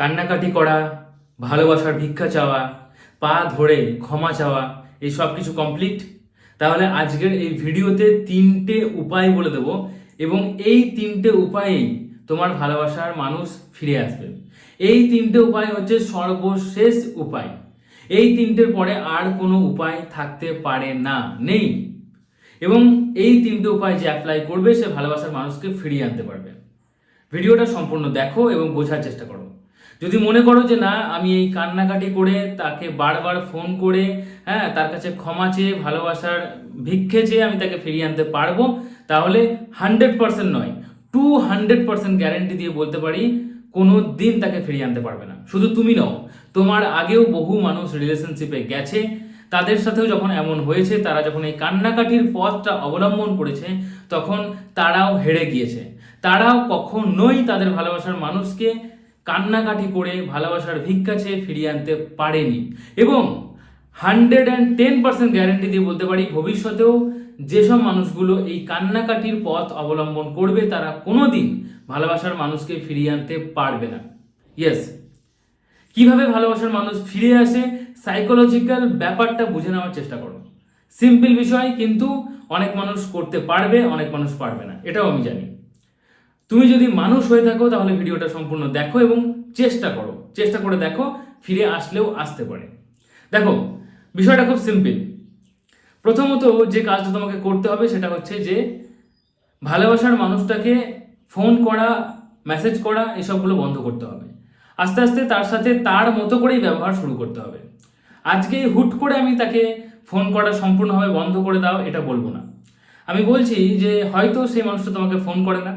কান্নাকাটি করা, ভালোবাসার ভিক্ষা চাওয়া, পা ধরে ক্ষমা চাওয়া, এই সব কিছু কমপ্লিট তাহলে আজকের এই ভিডিওতে তিনটে উপায় বলে দেবো এবং এই তিনটে উপায়েই তোমার ভালোবাসার মানুষ ফিরে আসবে। এই তিনটে উপায় হচ্ছে সর্বশেষ উপায়। এই তিনটের পরে আর কোনো উপায় থাকতে পারে না, নেই। এবং এই তিনটে উপায় যে অ্যাপ্লাই করবে, সে ভালোবাসার মানুষকে ফিরিয়ে আনতে পারবে। ভিডিওটা সম্পূর্ণ দেখো এবং বোঝার চেষ্টা করো। যদি মনে করো যে না, আমি এই কান্নাকাটি করে তাকে বারবার ফোন করে হ্যাঁ তার কাছে ক্ষমা চেয়ে, ভালোবাসার ভিক্ষে চেয়ে আমি তাকে ফিরিয়ে আনতে পারব, তাহলে হান্ড্রেড পার্সেন্ট নয় টু হান্ড্রেড পার্সেন্ট গ্যারেন্টি দিয়ে বলতে পারি, কোনো দিন তাকে ফিরিয়ে আনতে পারবে না। শুধু তুমি নও, তোমার আগেও বহু মানুষ রিলেশনশিপে গেছে, তাদের সাথেও যখন এমন হয়েছে, তারা যখন এই কান্নাকাটির পথটা অবলম্বন করেছে, তখন তারাও হেরে গিয়েছে। তারাও কখনোই তাদের ভালোবাসার মানুষকে কান্নাকাটি করে ভালোবাসার ভিক্ষা চেয়ে ফিরিয়ে আনতে পারেনি। এবং hundred and ten percent guarantee দিয়ে বলতে পারি, ভবিষ্যতেও যেসব মানুষগুলো এই কান্নাকাটির পথ অবলম্বন করবে, তারা কোনোদিন ভালোবাসার মানুষকে ফিরিয়ে আনতে পারবে না। ইয়েস কীভাবে ভালোবাসার মানুষ ফিরে আসে? সাইকোলজিক্যাল ব্যাপারটা বুঝে নেওয়ার চেষ্টা করো। সিম্পল বিষয়, কিন্তু অনেক মানুষ করতে পারবে, অনেক মানুষ পারবে না। এটাও আমি জানি। তুমি যদি মানুষ হয়ে থাকো, তাহলে ভিডিওটা সম্পূর্ণ দেখো এবং চেষ্টা করো। চেষ্টা করে দেখো, ফিরে আসলেও আসতে পারে। দেখো, বিষয়টা খুব সিম্পল প্রথমত যে কাজটা তোমাকে করতে হবে, সেটা হচ্ছে যে ভালোবাসার মানুষটাকে ফোন করা মেসেজ করা, এসবগুলো বন্ধ করতে হবে। আস্তে আস্তে তার সাথে তার মতো করেই ব্যবহার শুরু করতে হবে। আজকে হুট করে আমি তাকে ফোন করা সম্পূর্ণভাবে বন্ধ করে দাও, এটা বলব না। আমি বলছি যে হয়তো সেই মানুষটা তোমাকে ফোন করে না।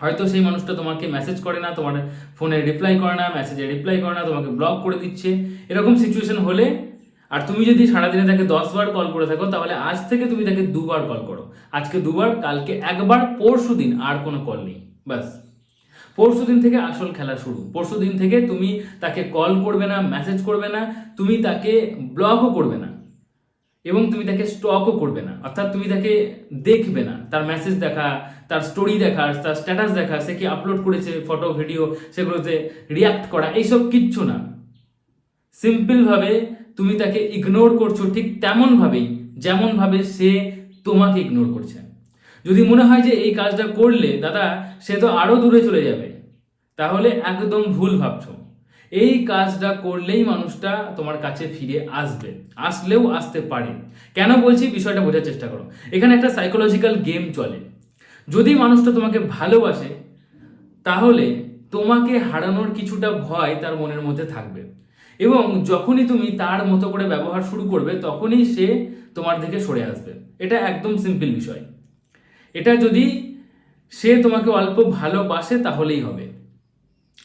হয়তো সেই মানুষটা তোমাকে মেসেজ করে না, তোমার ফোনে রিপ্লাই করে না মেসেজে রিপ্লাই করে না, তোমাকে ব্লক করে দিচ্ছে। এরকম সিচুয়েশন হলে, আর তুমি যদি সারাদিনে তাকে দশবার কল করে থাকো, তাহলে আজ থেকে তুমি তাকে দুবার কল করো। আজকে দুবার, কালকে একবার, পরশু দিন আর কোনো কল নেই। ব্যাস। পরশু দিন থেকে আসল খেলা শুরু। পরশু দিন থেকে তুমি তাকে কল করবে না মেসেজ করবে না, তুমি তাকে ব্লকও করবে না। এবং তুমি তাকে স্টকও করবে না। অর্থাৎ তুমি তাকে দেখবে না। তার মেসেজ দেখা, তার স্টোরি দেখা, তার স্ট্যাটাস দেখা, সে কি আপলোড করেছে ফটো ভিডিও সেগুলোতে রিয়াক্ট করা, এইসব কিচ্ছু না। সিম্পলভাবে তুমি তাকে ইগনোর করছ ঠিক তেমনভাবেই, যেমনভাবে সে তোমাকে ইগনোর করছে। যদি মনে হয় যে এই কাজটা করলে, দাদা, সে তো আরও দূরে চলে যাবে। তাহলে একদম ভুল ভাবছ। এই কাজটা করলেই মানুষটা তোমার কাছে ফিরে আসবে। আসলেও আসতে পারে। কেন বলছি? বিষয়টা বোঝার চেষ্টা করো। এখানে একটা সাইকোলজিক্যাল গেম চলে। যদি মানুষটা তোমাকে ভালোবাসে, তাহলে তোমাকে হারানোর কিছুটা ভয় তার মনের মধ্যে থাকবে। এবং যখনই তুমি তার মতো করে ব্যবহার শুরু করবে, তখনই সে তোমার থেকে সরে আসবে। এটা একদম সিম্পল বিষয়। এটা যদি সে তোমাকে অল্প ভালোবাসে, তাহলেই হবে।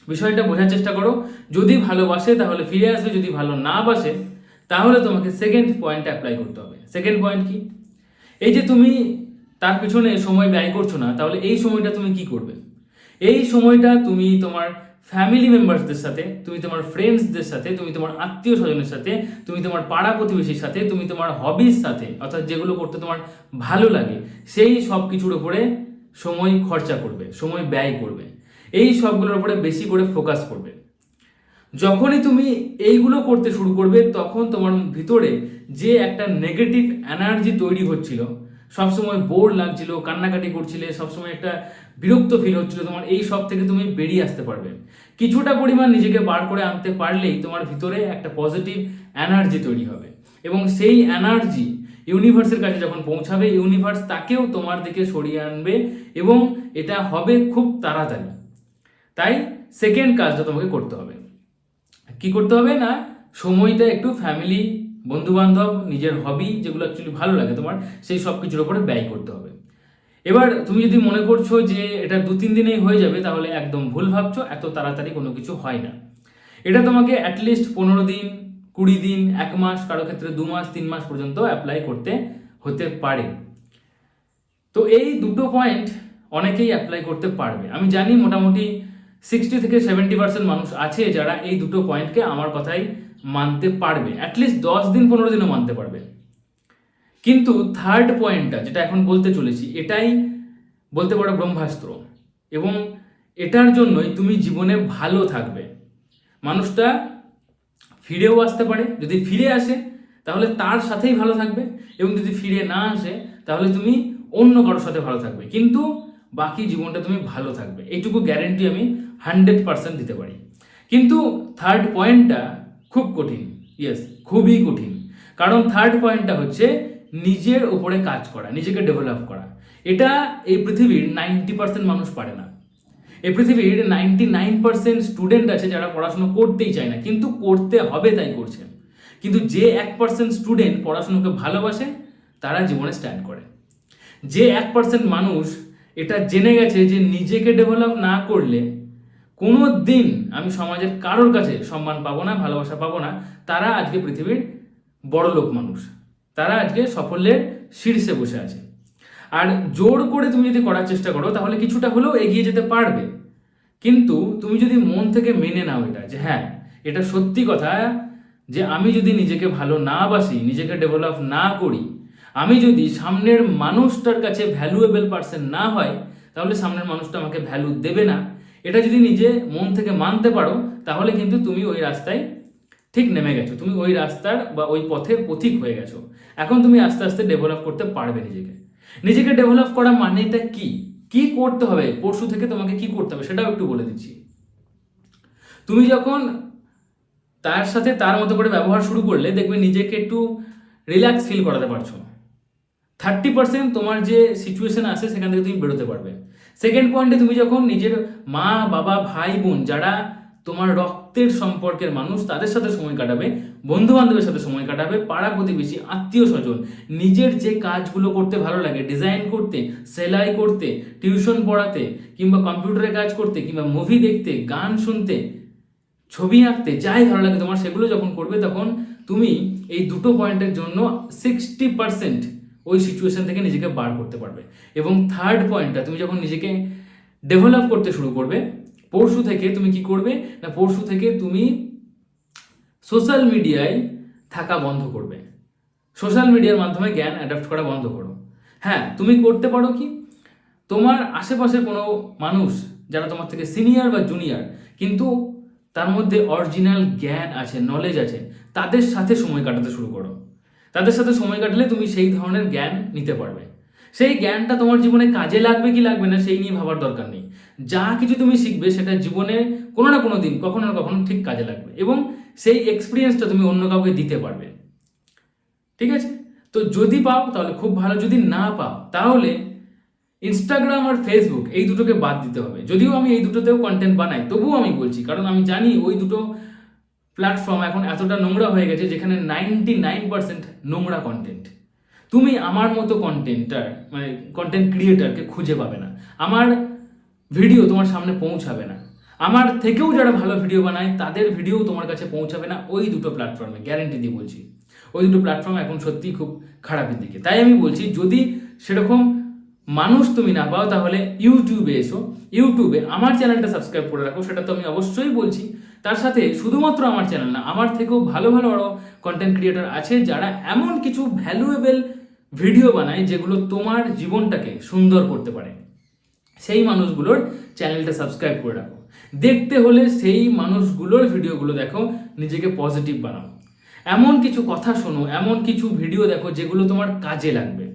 বিষয়টা বোঝার চেষ্টা করো। যদি ভালোবাসে তাহলে ফিরে আসবে। যদি ভালো না বাসে, তাহলে তোমাকে সেকেন্ড পয়েন্ট অ্যাপ্লাই করতে হবে। সেকেন্ড পয়েন্ট কি? এই যে তুমি তার পিছনে সময় ব্যয় করছ না, তাহলে এই সময়টা তুমি কি করবে? এই সময়টা তুমি তোমার ফ্যামিলি মেম্বার্সদের সাথে, তুমি তোমার ফ্রেন্ডসদের সাথে, তুমি তোমার আত্মীয় স্বজনের সাথে, তুমি তোমার পাড়া প্রতিবেশীর সাথে, তুমি তোমার হবির সাথে, অর্থাৎ যেগুলো করতে তোমার ভালো লাগে, সেই সব কিছুর উপরে সময় খরচা করবে, সময় ব্যয় করবে। এই সবগুলোর উপরে বেশি করে ফোকাস করবে। যখনই তুমি এইগুলো করতে শুরু করবে, তখন তোমার ভিতরে যে একটা নেগেটিভ এনার্জি তৈরি হচ্ছিল, সবসময় বোর লাগছিল, কান্নাকাটি করছিলে, সবসময় একটা বিরক্ত ফিল হচ্ছিল, তোমার এই সব থেকে তুমি বেরিয়ে আসতে পারবে। কিছুটা পরিমাণ নিজেকে বার করে আনতে পারলেই তোমার ভিতরে একটা পজিটিভ এনার্জি তৈরি হবে। এবং সেই এনার্জি ইউনিভার্সের কাছে যখন পৌঁছাবে ইউনিভার্স তাকেও তোমার দিকে সরিয়ে আনবে এবং এটা হবে খুব তাড়াতাড়ি। তাই সেকেন্ড কাজটা তোমাকে করতে হবে। কি করতে হবে না, সময়টা একটু ফ্যামিলি বন্ধু বান্ধব নিজের হবি যেগুলো অ্যাকচুয়ালি ভালো লাগে তোমার, সেই সব কিছুর উপরে ব্যয় করতে হবে। এবার তুমি যদি মনে করছ যে এটা দু, তিন দিনেই হয়ে যাবে, তাহলে একদম ভুল ভাবছ, এত তাড়াতাড়ি কোনো কিছু হয় না। এটা তোমাকে অ্যাটলিস্ট পনেরো দিন, কুড়ি দিন, এক মাস, কারও ক্ষেত্রে দু মাস, তিন মাস পর্যন্ত অ্যাপ্লাই করতে হতে পারে। তো এই দুটো পয়েন্ট অনেকেই অ্যাপ্লাই করতে পারবে। আমি জানি মোটামুটি সিক্সটি থেকে সেভেন্টি পার্সেন্ট মানুষ আছে যারা এই দুটো পয়েন্টকে আমার কথাই মানতে পারবে। অ্যাটলিস্ট দশ দিন পনেরো দিনও মানতে পারবে। কিন্তু থার্ড পয়েন্টটা যেটা এখন বলতে চলেছি, এটাই বলতে পারো ব্রহ্মাস্ত্র। এবং এটার জন্যই তুমি জীবনে ভালো থাকবে। মানুষটা ফিরেও আসতে পারে, যদি ফিরে আসে, তাহলে তার সাথেই ভালো থাকবে। এবং যদি ফিরে না আসে, তাহলে তুমি অন্য কারোর সাথে ভালো থাকবে। কিন্তু বাকি জীবনটা তুমি ভালো থাকবে। এইটুকু গ্যারেন্টি আমি হান্ড্রেড পার্সেন্ট দিতে পারি। কিন্তু থার্ড পয়েন্টটা খুব কঠিন। ইয়েস খুবই কঠিন। কারণ থার্ড পয়েন্টটা হচ্ছে নিজের উপরে কাজ করা, নিজেকে ডেভেলপ করা। এটা এই পৃথিবীর নাইনটি পার্সেন্ট মানুষ পারে না। এই পৃথিবীর নাইনটি নাইন পার্সেন্ট স্টুডেন্ট আছে যারা পড়াশুনো করতেই চায় না, কিন্তু করতে হবে তাই করছে। কিন্তু যে এক পার্সেন্ট স্টুডেন্ট পড়াশুনোকে ভালোবাসে, তারা জীবনে স্ট্যান্ড করে। যে এক পার্সেন্ট মানুষ এটা জেনে গেছে যে নিজেকে ডেভেলপ না করলে কোনো দিন আমি সমাজের কারোর কাছে সম্মান পাবো না, ভালোবাসা পাবো না। তারা আজকে পৃথিবীর বড় লোক মানুষ। তারা আজকে সাফল্যের শীর্ষে বসে আছে। আর জোর করে তুমি যদি করার চেষ্টা করো, তাহলে কিছুটা হলেও এগিয়ে যেতে পারবে। কিন্তু তুমি যদি মন থেকে মেনে নাও এটা, যে হ্যাঁ এটা সত্যি কথা যে আমি যদি নিজেকে ভালো না বাসি, নিজেকে ডেভেলপ না করি আমি যদি সামনের মানুষটার কাছে ভ্যালুয়েবল পার্সন না হয়, তাহলে সামনের মানুষটা আমাকে ভ্যালু দেবে না। এটা যদি নিজে মন থেকে মানতে পারো, তাহলে কিন্তু তুমি ওই রাস্তায় ঠিক নেমে গেছো। তুমি ওই রাস্তার বা ওই পথের পথিক হয়ে গেছো। এখন তুমি আস্তে আস্তে ডেভেলপ করতে পারবে নিজেকে। নিজেকে ডেভেলপ করা মানেটা কি? কি করতে হবে? পরশু থেকে তোমাকে কি করতে হবে সেটাও একটু বলে দিচ্ছি। তুমি যখন তার সাথে তার মতো করে ব্যবহার শুরু করলে, দেখবে নিজেকে একটু রিল্যাক্স ফিল করাতে পারছ। থার্টি পার্সেন্ট তোমার যে সিচুয়েশন আছে, সেখান থেকে তুমি বেরোতে পারবে। সেকেন্ড পয়েন্টে তুমি যখন নিজের মা, বাবা, ভাই, বোন যারা তোমার রক্তের সম্পর্কের মানুষ, তাদের সাথে সময় কাটাবে বন্ধু বান্ধবের সাথে সময় কাটাবে, পাড়া প্রতিবেশী, আত্মীয় স্বজন, নিজের যে কাজগুলো করতে ভালো লাগে ডিজাইন করতে, সেলাই করতে টিউশন পড়াতে, কিংবা কম্পিউটারে কাজ করতে, কিংবা মুভি দেখতে, গান শুনতে, ছবি আঁকতে, যাই ভালো লাগে তোমার, সেগুলো যখন করবে তখন তুমি এই দুটো পয়েন্টের জন্য সিক্সটি পার্সেন্ট ওই সিচুয়েশন থেকে নিজেকে বার করতে পারবে। এবং থার্ড পয়েন্টটা তুমি যখন নিজেকে ডেভেলপ করতে শুরু করবে, পরশু থেকে তুমি কি করবে? না, পরশু থেকে তুমি সোশ্যাল মিডিয়ায় থাকা বন্ধ করবে। সোশ্যাল মিডিয়ার মাধ্যমে জ্ঞান অ্যাডাপ্ট করা বন্ধ করো। হ্যাঁ তুমি করতে পারো কি? তোমার আশেপাশে কোনো মানুষ যারা তোমার থেকে সিনিয়র বা জুনিয়র কিন্তু তার মধ্যে অরিজিনাল জ্ঞান আছে নলেজ আছে, তাদের সাথে সময় কাটাতে শুরু করো। তাদের সাথে সময় কাটালে তুমি সেই ধরনের জ্ঞান নিতে পারবে। সেই জ্ঞানটা তোমার জীবনে কাজে লাগবে কি লাগবে না সেই নিয়ে ভাবার দরকার নেই। যা কিছু তুমি শিখবে সেটা জীবনে কোনো না কোনো দিন কখনো না কখনো ঠিক কাজে লাগবে এবং সেই এক্সপিরিয়েন্সটা তুমি অন্য কাউকে দিতে পারবে। ঠিক আছে? তো যদি পাও তাহলে খুব ভালো, যদি না পাও তাহলে ইনস্টাগ্রাম আর ফেসবুক এই দুটোকে বাদ দিতে হবে। যদিও আমি এই দুটোতেও কন্টেন্ট বানাই, তবুও আমি বলছি, কারণ আমি জানি ওই দুটো প্ল্যাটফর্ম এখন এতটা নোংরা হয়ে গেছে যেখানে নাইনটি নাইন পার্সেন্ট নোংরা কন্টেন্ট তুমি আমার মতো কন্টেন্টার মানে কন্টেন্ট ক্রিয়েটারকে খুঁজে পাবে না। আমার ভিডিও তোমার সামনে পৌঁছাবে না। আমার থেকেও যারা ভালো ভিডিও বানায়, তাদের ভিডিও তোমার কাছে পৌঁছাবে না ওই দুটো প্ল্যাটফর্মে গ্যারেন্টি দিয়ে বলছি। ওই দুটো প্ল্যাটফর্ম এখন সত্যিই খুব খারাপের দিকে। তাই আমি বলছি, যদি সেরকম মানুষ তুমি না পাও, তাহলে ইউটিউবে এসো। ইউটিউবে আমার চ্যানেলটা সাবস্ক্রাইব করে রাখো, সেটা তো আমি অবশ্যই বলছি। তার সাথে শুধুমাত্র আমার চ্যানেল না, আমার থেকেও ভালো ভালো আরও কন্টেন্ট ক্রিয়েটর আছে, যারা এমন কিছু ভ্যালুয়েবল ভিডিও বানায়, যেগুলো তোমার জীবনটাকে সুন্দর করতে পারে। সেই মানুষগুলোর চ্যানেলটা সাবস্ক্রাইব করে রাখো। দেখতে হলে সেই মানুষগুলোর ভিডিওগুলো দেখো, নিজেকে পজিটিভ বানাও। এমন কিছু কথা শোনো, এমন কিছু ভিডিও দেখো, যেগুলো তোমার কাজে লাগবে।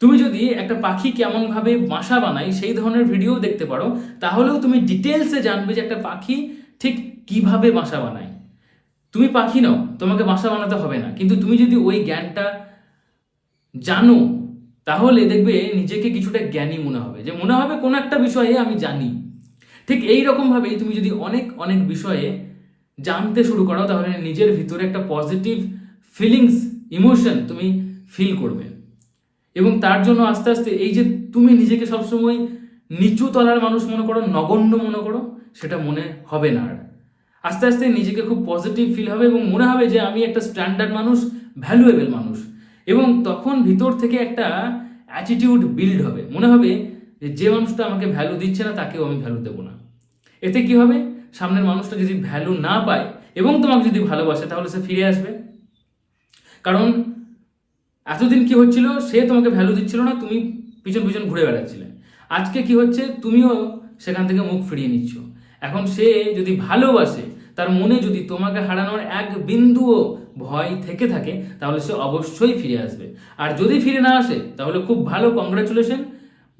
তুমি যদি একটা পাখি কেমনভাবে বাসা বানায়, সেই ধরনের ভিডিও দেখতে পারো, তাহলেও তুমি ডিটেলসে জানবে যে একটা পাখি ঠিক কীভাবে বাসা বানায়। তুমি পাখি নাও, তোমাকে বাসা বানাতে হবে না। কিন্তু তুমি যদি ওই জ্ঞানটা জানো, তাহলে দেখবে নিজেকে কিছুটা জ্ঞানী মনে হবে। যে মনে হবে কোনো একটা বিষয়ে আমি জানি। ঠিক এই রকমভাবেই তুমি যদি অনেক অনেক বিষয়ে জানতে শুরু করো, তাহলে নিজের ভিতরে একটা পজিটিভ ফিলিংস ইমোশন তুমি ফিল করবে। এবং তার জন্য আস্তে আস্তে এই যে তুমি নিজেকে সবসময় নিচু তলার মানুষ মনে করো, নগণ্য মনে করো, সেটা মনে হবে না আর। আস্তে আস্তে নিজেকে খুব পজিটিভ ফিল হবে এবং মনে হবে যে আমি একটা স্ট্যান্ডার্ড মানুষ ভ্যালুয়েবল মানুষ। এবং তখন ভিতর থেকে একটা অ্যাটিটিউড বিল্ড হবে। মনে হবে যে যে মানুষটা আমাকে ভ্যালু দিচ্ছে না, তাকেও আমি ভ্যালু দেবো না। এতে কি হবে? সামনের মানুষটা যদি ভ্যালু না পায় এবং তোমাকে যদি ভালোবাসে, তাহলে সে ফিরে আসবে। কারণ এতদিন কি হচ্ছিল? সে তোমাকে ভ্যালু দিচ্ছিল না, তুমি পিছন পিছন ঘুরে বেড়াচ্ছিলে। আজকে কি হচ্ছে? তুমিও সেখান থেকে মুখ ফিরিয়ে নিচ্ছ। এখন সে যদি ভালোবাসে, তার মনে যদি তোমাকে হারানোর এক বিন্দুও ভয় থেকে থাকে, তাহলে সে অবশ্যই ফিরে আসবে। আর যদি ফিরে না আসে, তাহলে খুব ভালো কংগ্রাচুলেশন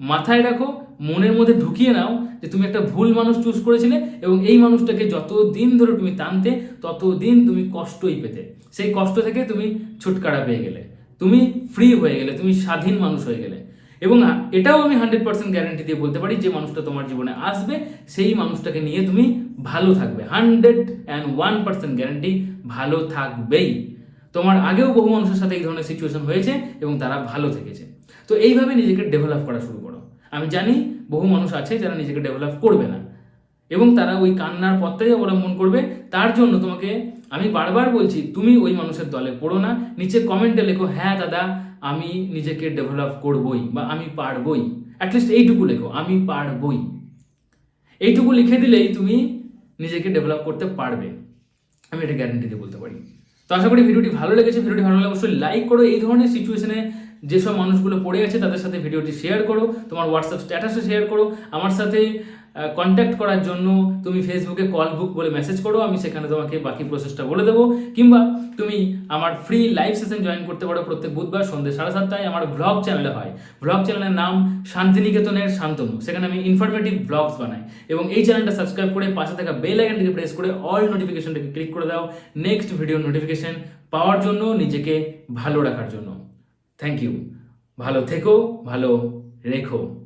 মাথায় রাখো, মনের মধ্যে ঢুকিয়ে নাও যে তুমি একটা ভুল মানুষ চুজ করেছিলে এবং এই মানুষটাকে যত দিন ধরে তুমি টানতে তত দিন তুমি কষ্টই পেতে। সেই কষ্ট থেকে তুমি ছুটকারা পেয়ে গেলে। তুমি ফ্রি হয়ে গেলে, তুমি স্বাধীন মানুষ হয়ে গেলে। এবং এটাও আমি হান্ড্রেড পার্সেন্ট গ্যারান্টি দিয়ে বলতে পারি যে মানুষটা তোমার জীবনে আসবে, সেই মানুষটাকে নিয়ে তুমি ভালো থাকবে। Hundred and one percent guarantee ভালো থাকবেই। তোমার আগেও বহু মানুষের সাথে এই ধরনের সিচুয়েশন হয়েছে এবং তারা ভালো থেকেছে। তো এইভাবে নিজেকে ডেভেলপ করা শুরু করো। আমি জানি বহু মানুষ আছে যারা নিজেকে ডেভেলপ করবে না। এবং তারা ওই কান্নার পথটাই অবলম্বন করবে। তার জন্য তোমাকে আমি বারবার বলছি, তুমি ওই মানুষের দলে পড়ো না। নিচে কমেন্টে লেখো হ্যাঁ দাদা, আমি নিজেকে ডেভেলপ করবই বা আমি পারবই। অ্যাটলিস্ট এইটুকু লেখো, আমি পারবই। এইটুকু লিখে দিলেই তুমি নিজেকে ডেভেলপ করতে পারবে। আমি এটা গ্যারেন্টি দিয়ে বলতে পারি। তো আশা করি ভিডিওটি ভালো লেগেছে। ভিডিওটি ভালো লাগলে অবশ্যই লাইক করো। এই ধরনের সিচুয়েশনে যেসব মানুষগুলো পড়ে আছে, তাদের সাথে ভিডিওটি শেয়ার করো। তোমার হোয়াটসঅ্যাপ স্ট্যাটাসে শেয়ার করো। আমার সাথে কন্ট্যাক্ট করার জন্য তুমি ফেসবুকে কল বুক বলে মেসেজ করো, আমি সেখানে তোমাকে বাকি প্রসেসটা বলে দেবো। কিংবা তুমি আমার ফ্রি লাইভ সেশন জয়েন করতে পারো প্রত্যেক বুধবার সন্ধ্যে সাড়ে সাতটায়। আমার ব্লগ চ্যানেলে হয়। ব্লগ চ্যানেলের নাম শান্তিনিকেতনের শান্তনু। সেখানে আমি ইনফরমেটিভ ব্লগস বানাই। এবং এই চ্যানেলটা সাবস্ক্রাইব করে পাশে থাকা বেল আইকনটিকে প্রেস করে অল নোটিফিকেশনটাকে ক্লিক করে দাও। নেক্সট ভিডিও নোটিফিকেশন পাওয়ার জন্য, নিজেকে ভালো রাখার জন্য। থ্যাংক ইউ ভালো থেকো, ভালো রেখো।